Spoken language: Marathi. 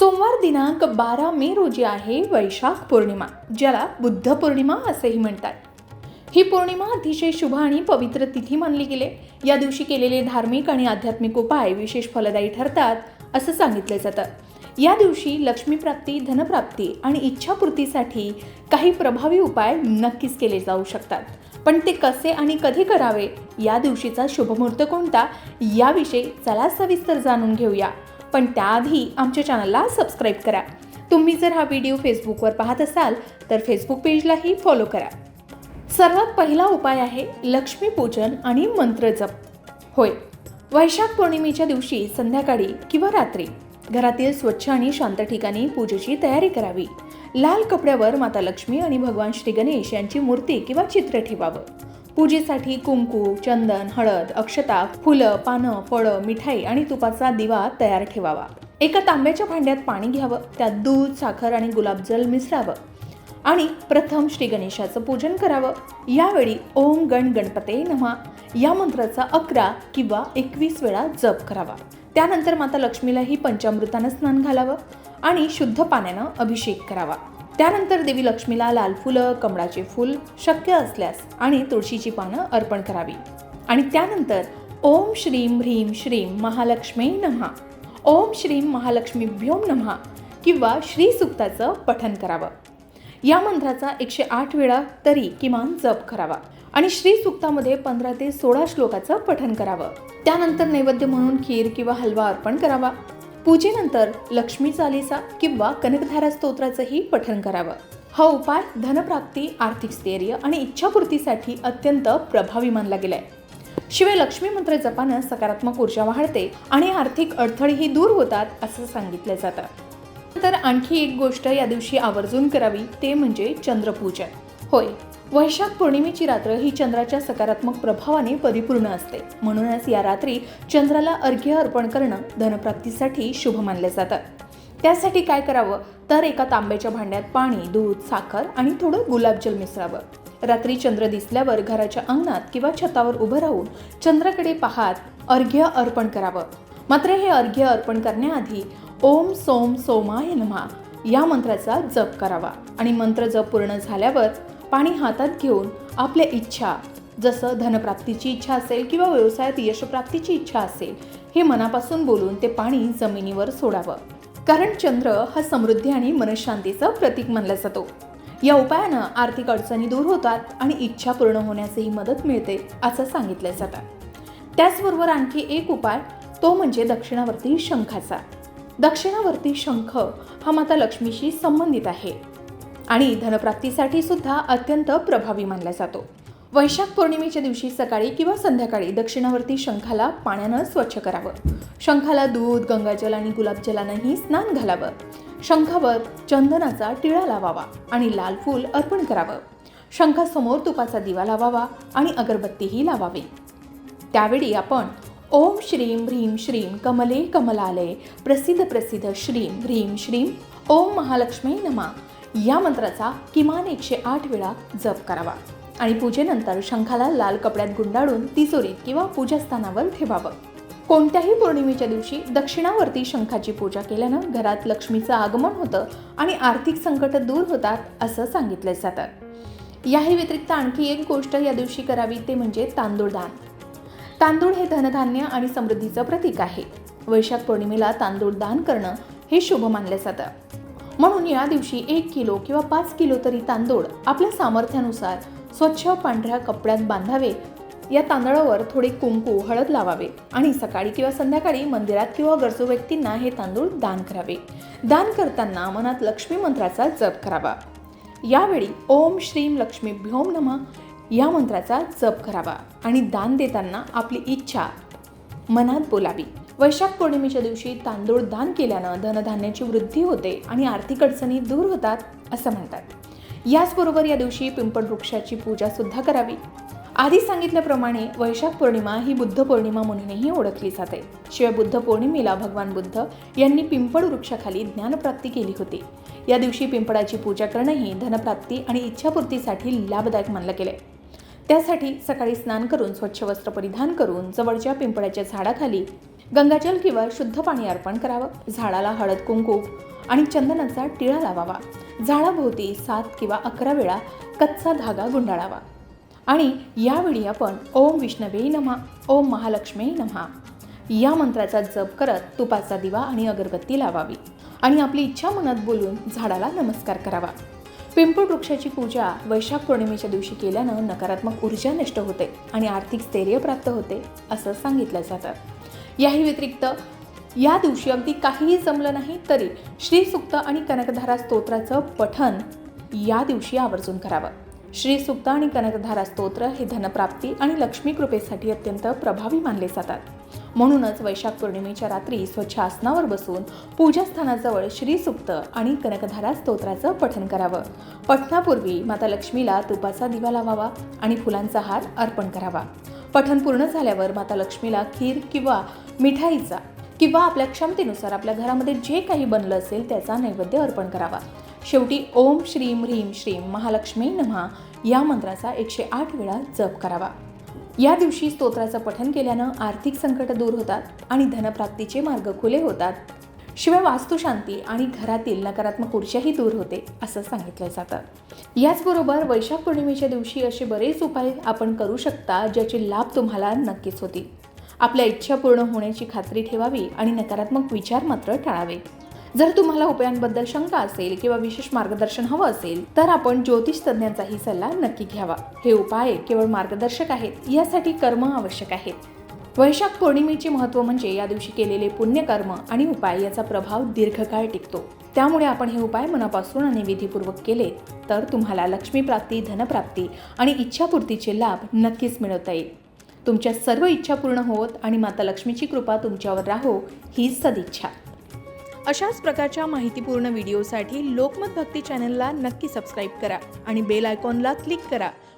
सोमवार दिनांक बारा मे रोजी आहे वैशाख पौर्णिमा ज्याला बुद्ध पौर्णिमा असेही म्हणतात. ही पौर्णिमा अतिशय शुभ आणि पवित्र तिथी मानली गेले. या दिवशी केलेले धार्मिक आणि आध्यात्मिक उपाय विशेष फलदायी ठरतात असं सांगितलं जातं. या दिवशी लक्ष्मीप्राप्ती धनप्राप्ती आणि इच्छापूर्तीसाठी काही प्रभावी उपाय नक्कीच केले जाऊ शकतात. पण ते कसे आणि कधी करावे या दिवशीचा शुभमुहूर्त कोणता याविषयी चला सविस्तर जाणून घेऊया. पण त्याआधी आमच्या चॅनलला सबस्क्राईब करा. तुम्ही जर हा व्हिडिओ फेसबुकवर पाहत असाल तर फेसबुक पेजलाही फॉलो करा. सर्वात पहिला उपाय आहे लक्ष्मीपूजन आणि मंत्र जप. होय वैशाख पौर्णिमेच्या दिवशी संध्याकाळी किंवा रात्री घरातील स्वच्छ आणि शांत ठिकाणी पूजेची तयारी करावी. लाल कपड्यावर माता लक्ष्मी आणि भगवान श्री गणेश यांची मूर्ती किंवा चित्र ठेवावं. पूजेसाठी कुंकू चंदन हळद अक्षता फुलं पानं फळं मिठाई आणि तुपाचा दिवा तयार ठेवावा. एका तांब्याच्या भांड्यात पाणी घ्यावं त्यात दूध साखर आणि गुलाबजल मिसळावं आणि प्रथम श्री गणेशाचं पूजन करावं. यावेळी ओम गण गणपते नमः. या मंत्राचा अकरा किंवा एकवीस वेळा जप करावा. त्यानंतर माता लक्ष्मीलाही पंचामृतानं स्नान घालावं आणि शुद्ध पाण्यानं अभिषेक करावा. त्यानंतर देवी लक्ष्मीला लाल फुलं कमळाचे फूल शक्य असल्यास आणि तुळशीची पानं अर्पण करावी. आणि त्यानंतर ओम श्रीम ह्रीम श्रीम महालक्ष्मी नमहा ओम श्रीम महालक्ष्मीभ्योम नमहा किंवा श्री सुक्ताचं पठन करावं. या मंत्राचा एकशे आठ वेळा तरी किमान जप करावा आणि श्री सुक्तामध्ये पंधरा ते सोळा श्लोकाचं पठन करावं. त्यानंतर नैवेद्य म्हणून खीर किंवा हलवा अर्पण करावा. पूजेनंतर लक्ष्मी चालिसा किंवा कनकधारा स्तोत्राचंही पठन करावं. हा उपाय धनप्राप्ती आर्थिक स्थैर्य आणि इच्छापूर्तीसाठी अत्यंत प्रभावी मानला गेलाय. शिवाय लक्ष्मी मंत्र जपानं सकारात्मक ऊर्जा वाढते आणि आर्थिक अडथळेही दूर होतात असं सांगितलं जातं. तर आणखी एक गोष्ट या दिवशी आवर्जून करावी ते म्हणजे चंद्रपूजन. होय वैशाख पौर्णिमेची रात्र ही चंद्राच्या सकारात्मक प्रभावाने परिपूर्ण असते. म्हणूनच या रात्री चंद्राला अर्घ्य अर्पण करणं धनप्राप्तीसाठी शुभ मानलं जातं. त्यासाठी काय करावं? तर एका तांब्याच्या भांड्यात पाणी दूध साखर आणि थोडं गुलाबजल मिसळावं. रात्री चंद्र दिसल्यावर घराच्या अंगणात किंवा छतावर उभं राहून चंद्राकडे पाहात अर्घ्य अर्पण करावं. मात्र हे अर्घ्य अर्पण करण्याआधी ओम सोम सोमाय नमा या मंत्राचा जप करावा. आणि मंत्र जप पूर्ण झाल्यावर पाणी हातात घेऊन आपल्या इच्छा जसं धनप्राप्तीची इच्छा असेल किंवा व्यवसायात यशप्राप्तीची इच्छा असेल हे मनापासून बोलून ते पाणी जमिनीवर सोडावं. कारण चंद्र हा समृद्धी आणि मनशांतीचं प्रतीक मानला जातो. या उपायानं आर्थिक अडचणी दूर होतात आणि इच्छा पूर्ण होण्यासही मदत मिळते असं सांगितलं जातं. त्याचबरोबर आणखी एक उपाय तो म्हणजे दक्षिणावर्ती शंखाचा. दक्षिणावर्ती शंख हा माता लक्ष्मीशी संबंधित आहे. आणि धनप्राप्तीसाठी सुद्धा अत्यंत प्रभावी मानला जातो. वैशाख पौर्णिमेच्या दिवशी सकाळी किंवा संध्याकाळी दक्षिणावर्ती शंखाला पाण्यानं स्वच्छ करावं. शंखाला दूध गंगाजल आणि गुलाबजलानंही स्नान घालावं. शंखावर चंदनाचा टिळा लावावा आणि लाल फूल अर्पण करावं. शंखासमोर तुपाचा दिवा लावावा आणि अगरबत्तीही लावावी. त्यावेळी आपण ओम श्रीम ह्रीम श्रीम कमले कमलालय प्रसिद्ध प्रसिद्ध श्रीम ह्रीम श्रीम ओम महालक्ष्मी नमा. या मंत्राचा किमान एकशे आठ वेळा जप करावा. आणि पूजेनंतर शंखाला लाल कपड्यात गुंडाळून तिजोरीत किंवा पूजास्थानावर ठेवावं. कोणत्याही पौर्णिमेच्या दिवशी दक्षिणावर्ती शंखाची पूजा केल्यानं घरात लक्ष्मीचं आगमन होतं आणि आर्थिक संकट दूर होतात असं सांगितलं जातं. याही व्यतिरिक्त आणखी एक गोष्ट या दिवशी करावी ते म्हणजे तांदूळ दान. तांदूळ हे धनधान्य आणि समृद्धीचं प्रतीक आहे. वैशाख पौर्णिमेला तांदूळ दान करणं हे शुभ मानलं जातं. म्हणून या दिवशी एक किलो किंवा पाच किलो तरी तांदूळ आपल्या सामर्थ्यानुसार स्वच्छ पांढऱ्या कपड्यात बांधावे. या तांदळावर थोडे कुंकू हळद लावावे आणि सकाळी किंवा संध्याकाळी मंदिरात किंवा गरजू व्यक्तींना हे तांदूळ दान करावे. दान करताना मनात लक्ष्मी मंत्राचा जप करावा. यावेळी ओम श्रीम लक्ष्मी भ्योम नमः या मंत्राचा जप करावा आणि दान देताना आपली इच्छा मनात बोलावी. वैशाख पौर्णिमेच्या दिवशी तांदूळ दान केल्यानं धनधान्याची वृद्धी होते आणि आर्थिक अडचणी दूर होतात असं म्हणतात. याचबरोबर या दिवशी पिंपळ वृक्षाची पूजा सुद्धा करावी. आधी सांगितल्याप्रमाणे वैशाख पौर्णिमा ही बुद्ध पौर्णिमा म्हणूनही ओळखली जाते. शिवाय बुद्ध पौर्णिमेला भगवान बुद्ध यांनी पिंपळ वृक्षाखाली ज्ञानप्राप्ती केली होती. या दिवशी पिंपळाची पूजा करणंही धनप्राप्ती आणि इच्छापूर्तीसाठी लाभदायक मानलं गेलं त्यासाठी सकाळी स्नान करून स्वच्छ वस्त्र परिधान करून जवळच्या पिंपळाच्या झाडाखाली गंगाजल किंवा शुद्ध पाणी अर्पण करावं. झाडाला हळद कुंकू आणि चंदनाचा टिळा लावावा. झाडाभोवती सात किंवा अकरा वेळा कच्चा धागा गुंडाळावा. आणि यावेळी आपण ओम विष्णवे नमः ओम महालक्ष्मी नमः. या मंत्राचा जप करत तुपाचा दिवा आणि अगरबत्ती लावावी. आणि आपली इच्छा मनात बोलून झाडाला नमस्कार करावा. पिंपळ वृक्षाची पूजा वैशाख पौर्णिमेच्या दिवशी केल्यानं नकारात्मक ऊर्जा नष्ट होते आणि आर्थिक स्थैर्य प्राप्त होते असं सांगितलं जातं. याही व्यतिरिक्त या दिवशी अगदी काहीही जमलं नाही तरी श्रीसुक्त आणि कनकधारा स्तोत्राचं पठन या दिवशी आवर्जून करावं. श्रीसुक्त आणि कनकधारा स्तोत्र हे धनप्राप्ती आणि लक्ष्मी कृपेसाठी अत्यंत प्रभावी मानले जातात. म्हणूनच वैशाख पौर्णिमेच्या रात्री स्वच्छ आसनावर बसून पूजास्थानाजवळ श्रीसुक्त आणि कनकधारा स्तोत्राचं पठन करावं. पठणापूर्वी माता लक्ष्मीला तुपाचा दिवा लावावा आणि फुलांचा हार अर्पण करावा. पठण पूर्ण झाल्यावर माता लक्ष्मीला खीर किंवा मिठाईचा किंवा आपल्या क्षमतेनुसार आपल्या घरामध्ये जे काही बनलं असेल त्याचा नैवेद्य अर्पण करावा. शेवटी ओम श्रीम ह्रीम श्रीम महालक्ष्मी नमहा या मंत्राचा एकशे आठ वेळा जप करावा. या दिवशी स्तोत्राचं पठण केल्यानं आर्थिक संकट दूर होतात आणि धनप्राप्तीचे मार्ग खुले होतात. शिवाय वास्तुशांती आणि घरातील नकारात्मक ऊर्जाही दूर होते असं सांगितलं जातं. याचबरोबर वैशाख पौर्णिमेच्या दिवशी असे बरेच उपाय आपण करू शकता ज्याचे लाभ तुम्हाला नक्कीच होतील. आपल्या इच्छा पूर्ण होण्याची खात्री ठेवावी आणि नकारात्मक विचार मात्र टाळावे. जर तुम्हाला उपायांबद्दल शंका असेल किंवा विशेष मार्गदर्शन हवं असेल तर आपण ज्योतिष तज्ज्ञांचाही सल्ला नक्की घ्यावा. हे उपाय केवळ मार्गदर्शक आहेत यासाठी कर्म आवश्यक आहेत. वैशाख पौर्णिमेचे महत्त्व म्हणजे या दिवशी केलेले पुण्यकर्म आणि उपाय याचा प्रभाव दीर्घकाळ टिकतो. त्यामुळे आपण हे उपाय मनापासून आणि विधीपूर्वक केले तर तुम्हाला लक्ष्मी प्राप्ती धनप्राप्ती आणि इच्छापूर्तीचे लाभ नक्कीच मिळवता येईल. तुमच्या सर्व इच्छा पूर्ण होत आणि माता लक्ष्मीची कृपा तुमच्यावर राहो ही सदिच्छा. अशाच प्रकारच्या माहितीपूर्ण व्हिडिओसाठी लोकमत भक्ती चॅनलला नक्की सबस्क्राईब करा आणि बेल आयकॉनला क्लिक करा.